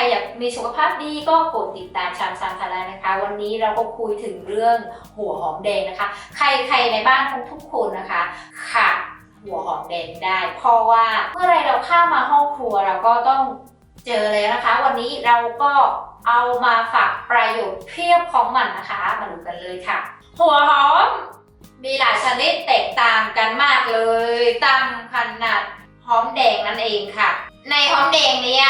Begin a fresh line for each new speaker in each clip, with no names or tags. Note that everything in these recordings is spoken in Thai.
รอยากมีสุขภาพดีก็กดติดตามชามซามทารานะคะ วันนี้เราก็คุยถึงเรื่องหัวหอมแดงนะคะ ใครใครในบ้านทุกคนนะคะขาดหัวหอมแดงได้ เพราะว่าเมื่อไรเราเข้ามาห้องครัวเราก็ต้องเจอเลยนะคะ วันนี้เราก็เอามาฝากประโยชน์เพียบของมันนะคะ มาดูกันเลยค่ะ หัวหอม มีหลายชนิดแตกต่างกันมากเลยตามขนาดหอมแดงนั่นเองค่ะ ในหอมแดงเนี้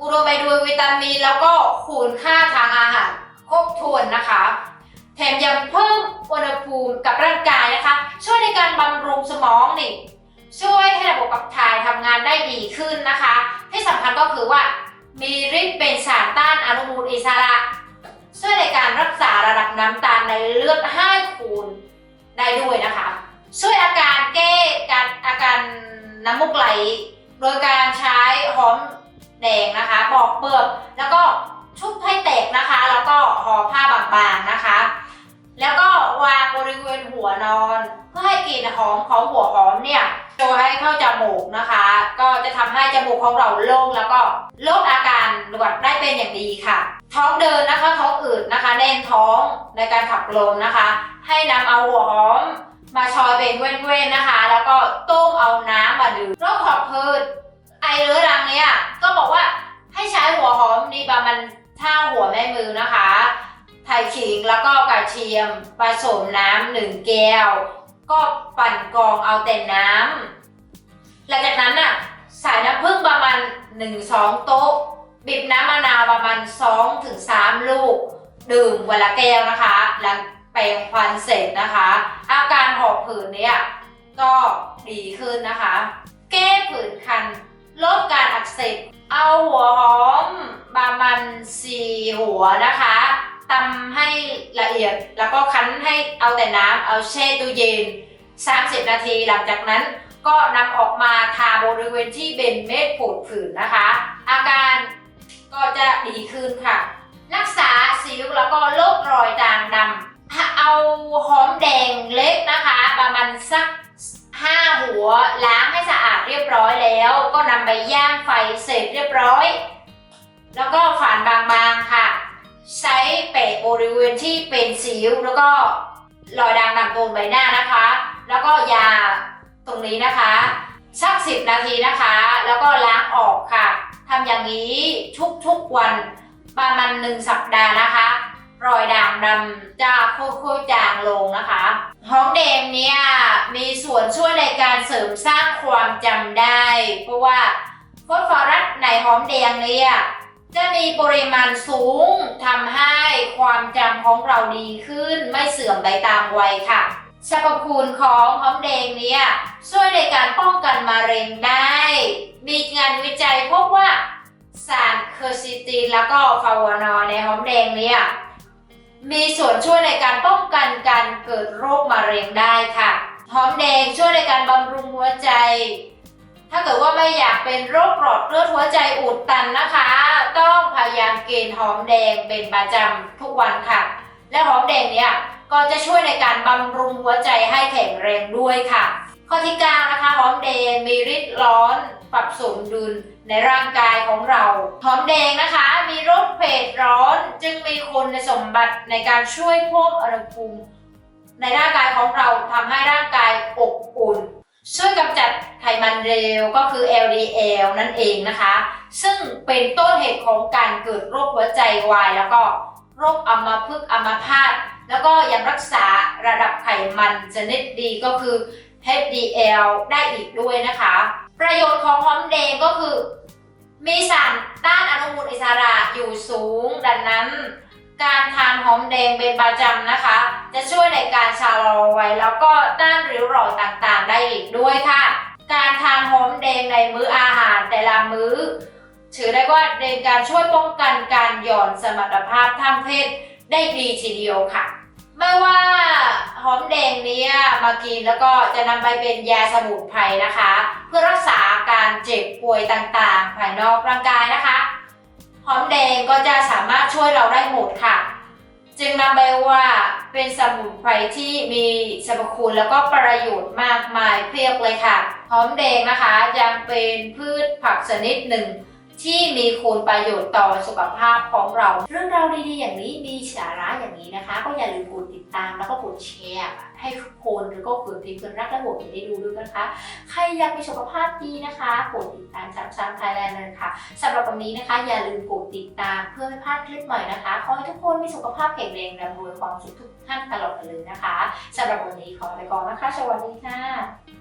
อุดมไปด้วยวิตามินแล้วก็คุณค่าทางอาหารครบถ้วนนะคะ แถมยังเพิ่มอุณหภูมิกับร่างกายนะคะ ช่วยในการบำรุงสมองนี่ช่วยให้ระบบขับถ่ายทำงานได้ดีขึ้นนะคะ ที่สำคัญก็คือว่ามีฤทธิ์เป็นสารต้านอนุมูลอิสระช่วยในการรักษาระดับน้ำตาลในเลือดให้คูณได้ด้วยนะคะ ช่วยอาการแก้การอาการน้ำมูกไหล โดยการใช้หอม แดงนะคะปอกเปลือกแล้วก็ชุบให้แตกนะคะ แล้วก็ห่อผ้าบางๆนะคะ แล้วก็วางบริเวณหัวนอน เพื่อให้กลิ่นหอมของหัวหอมเนี่ยโชยให้เข้าจมูกนะคะ ก็จะทำให้จมูกของเราโล่งแล้วก็ลดอาการหนวดได้เป็นอย่างดีค่ะ ท้องเดินนะคะท้องอืดนะคะแน่นท้องในการขับลมนะคะ ให้นำเอาหัวหอมมาชอยเป็นเว้นๆนะคะ แล้วก็ต้มเอาน้ำมาดื่มโรคหอบพืชไอเรื้อรังเนี่ย มผสมน้ำหนึ่งแก้ว ก็ปั่นกรองเอาแต่น้ำหลังจากนั้นน่ะใส่น้ำผึ้งประมาณ1-2โต๊ะบีบน้ำมะนาวประมาณ2ถึง3ลูก ดื่มวันละแก้วนะคะหลังแปรงฟันเสร็จนะคะ อาการหอบผืนเนี่ยก็ดีขึ้นนะคะ แก้ผื่นคันลดการอักเสบเอาหัวหอมประมาณสี่หัวนะคะ ตำให้ละเอียด แล้วก็คั้นให้เอาแต่น้ำเอาแช่ตู้เย็น 30 นาทีหลังจากนั้นก็นำออกมาทาบริเวณที่เป็นเม็ดผดผื่นนะคะ อาการก็จะดีขึ้นค่ะ รักษาสิวแล้วก็โรครอยด่างดำเอาหอมแดงเล็กนะคะ ประมาณสักห้าหัวล้างให้สะอาดเรียบร้อยแล้ว ก็นำไปย่างไฟเสร็จเรียบร้อย แล้วก็ฝานบาง บริเวณที่เป็นสิวแล้วก็รอยด่างดำบนใบหน้านะคะ แล้วก็ยาตรงนี้นะคะ สักสิบนาทีนะคะ แล้วก็ล้างออกค่ะทำอย่างนี้ทุกๆวันประมาณหนึ่งสัปดาห์นะคะ รอยด่างดำจะค่อยๆจางลงนะคะหอมแดงเนี่ยมีส่วนช่วยในการเสริมสร้างความจำได้ เพราะว่าฟอสฟอรัสในหอมแดงเนี่ยจะมีปริมาณสูงทำให้ ความจำของเราดีขึ้นไม่เสื่อมไปตามวัยค่ะสรรพคุณของหอมแดงเนี่ยช่วยในการป้องกันมะเร็งได้ มีงานวิจัยพบว่าสารเคอร์ซิตินแล้วก็ฟาวานอในหอมแดงเนี่ยมีส่วนช่วยในการป้องกันการเกิดโรคมะเร็งได้ค่ะ หอมแดงช่วยในการบำรุงหัวใจ ถ้าเกิดว่าไม่อยากเป็นโรคหลอดเลือดหัวใจอุดตันนะคะ ต้องพยายามกินหอมแดงเป็นประจำทุกวันค่ะ และหอมแดงเนี่ยก็จะช่วยในการบำรุงหัวใจให้แข็งแรงด้วยค่ะ ข้อที่9นะคะหอมแดงมีฤทธิ์ร้อนปรับสมดุลในร่างกายของเรา หอมแดงนะคะ มีรสเผ็ดร้อนจึงมีคุณสมบัติในการช่วยเพิ่มอุณหภูมิในร่างกายของเราทำให้ร่างกายอบอุ่น ช่วยกำจัดไขมันเร็วก็คือ LDL นั่นเองนะคะ ซึ่งเป็นต้นเหตุของการเกิดโรคหัวใจวาย แล้วก็โรคอัมพฤกษ์อัมพาตแล้วก็ยังรักษาระดับไขมันชนิดดีก็คือ HDL ได้อีกด้วยนะคะ ประโยชน์ของหอมแดงก็คือ มีสารต้านอนุมูลอิสระอยู่สูง ดังนั้น การทานหอมแดงเป็นประจำนะคะ จะช่วยในการชะลอวัยแล้วก็ต้านริ้วรอยต่างๆ ได้อีกด้วยค่ะ การทานหอมแดงในมื้ออาหารแต่ละมื้อ ถือได้ว่าในการช่วยป้องกันการหย่อนสมรรถภาพทางเพศได้ดีทีเดียวค่ะ ไม่ว่าหอมแดงเนี้ยมากินแล้วก็จะนำไปเป็นยาสมุนไพรนะคะ เพื่อรักษาการเจ็บป่วยต่างๆ ภายนอกร่างกายนะคะ หอมแดงก็จะสามารถช่วยเราได้หมดค่ะ จึงนำไปว่าเป็นสมุนไพรที่มีสรรพคุณแล้วก็ประโยชน์มากมายเพียบเลยค่ะ หอมแดงนะคะยังเป็นพืชผักชนิดหนึ่ง ที่มีคุณประโยชน์ต่อสุขภาพของเรา เรื่องราวดีๆอย่างนี้มีสาระอย่างนี้นะคะ ก็อย่าลืมกดติดตามแล้วก็กดแชร์ให้ทุกคนหรือก็กดพิมพ์เพื่อนรักและห่วงได้ดูด้วยนะคะ ใครอยากมีสุขภาพดีนะคะกดติดตามชามชามไทยแลนด์เลยค่ะสำหรับวันนี้นะคะ อย่าลืมกดติดตามเพื่อไม่พลาดคลิปใหม่นะคะขอให้ทุกคนมีสุขภาพแข็งแรงร่ำรวยความสุขทุกท่านตลอดไปเลยนะคะสำหรับวันนี้ขอไปก่อนนะคะสวัสดีค่ะ